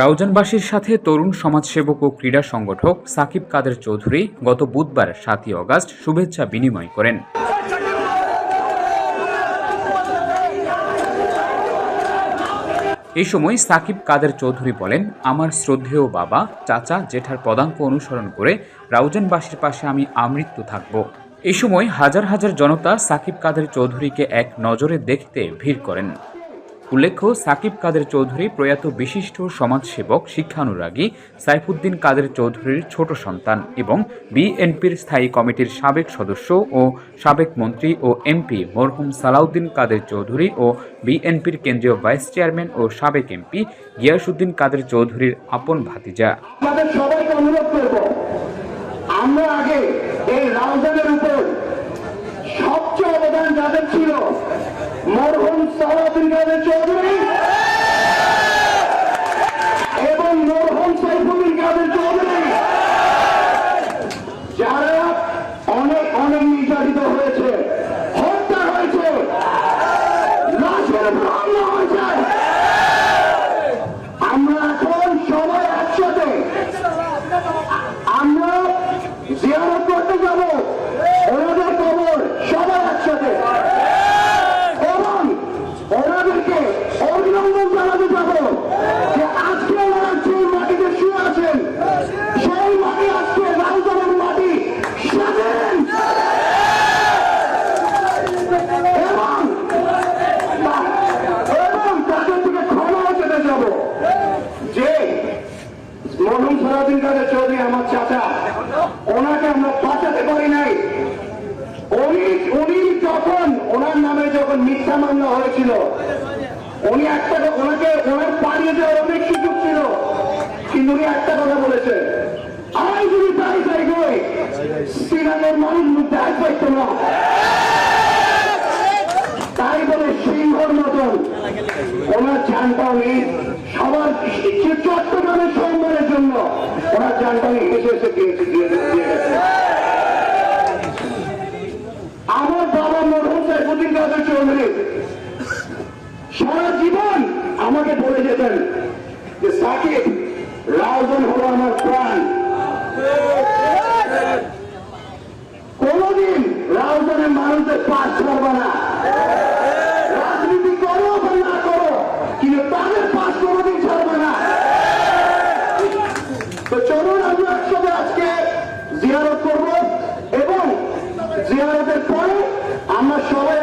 রাউজানবাসীর সাথে তরুণ সমাজসেবক ও ক্রীড়া সংগঠক সাকিব কাদের চৌধুরী গত বুধবার সাতই অগাস্ট শুভেচ্ছা বিনিময় করেন। এই সময় সাকিব কাদের চৌধুরী বলেন, আমার শ্রদ্ধেয় বাবা, চাচা, জেঠার পদাঙ্ক অনুসরণ করে রাউজানবাসীর পাশে আমি আমৃত্যু থাকব। এই সময় হাজার হাজার জনতা সাকিব কাদের চৌধুরীকে এক নজরে দেখতে ভিড় করেন। উল্লেখ্য, সাকিব কাদের চৌধুরী প্রয়াত বিশিষ্ট সমাজসেবক শিক্ষানুরাগী সাইফুদ্দিন কাদের চৌধুরীর ছোট সন্তান এবং বিএনপির স্থায়ী কমিটির সাবেক সদস্য ও সাবেক মন্ত্রী ও এমপি মরহুম সালাউদ্দিন কাদের চৌধুরী ও বিএনপির কেন্দ্রীয় ভাইস চেয়ারম্যান ও সাবেক এমপি গিয়াসুদ্দিন কাদের চৌধুরীর আপন ভাতিজা। আমরা আগে এই রাউজানের উপর সবচেয়ে অবদান যাদের ছিল মরহুম সালাউদ্দিন কাদের চৌধুরী এবং মরহুম সাইফুদ্দিন কাদের চৌধুরী যারা অনেক অনেক নির্যাতিত হয়েছে, হত্যা হয়েছে। আমরা এখন সবাই একসাথে, আমরা জিয়ারত করতে যাব, ওনাদের কবর সবাই একসাথে। এবং ওনাদেরকে অভিনন্দন জানাতে যাব। সরাদিন কাদের চৌধুরী আমার চাচা। ওনাকে আমরা বাঁচাতে পারি নাই। উনি উনি যখন ওনার নামে যখন মিথ্যা মামলা হয়েছিল, উনি একটা ওনাকে, ওনার পালিয়ে যাওয়ার অনেক সুযোগ ছিল, কিন্তু উনি একটা কথা বলেছে আমি যদি তাই তাই কই শ্রীরামের মানুষ মুখে আসবে তোমরা তাই বলে সিংহর মতন ওনার জানটাও নেই, সবার ওনার নেই এসে এসে দিয়েছে দিয়ে দিয়ে গেছে। আমার বাবা মরহুম সাইফুদ্দিন কাদের চৌধুরী সারা জীবন আমাকে বলে যেতেন যে, সাকিব জিয়ারতের পরে আমরা সবাই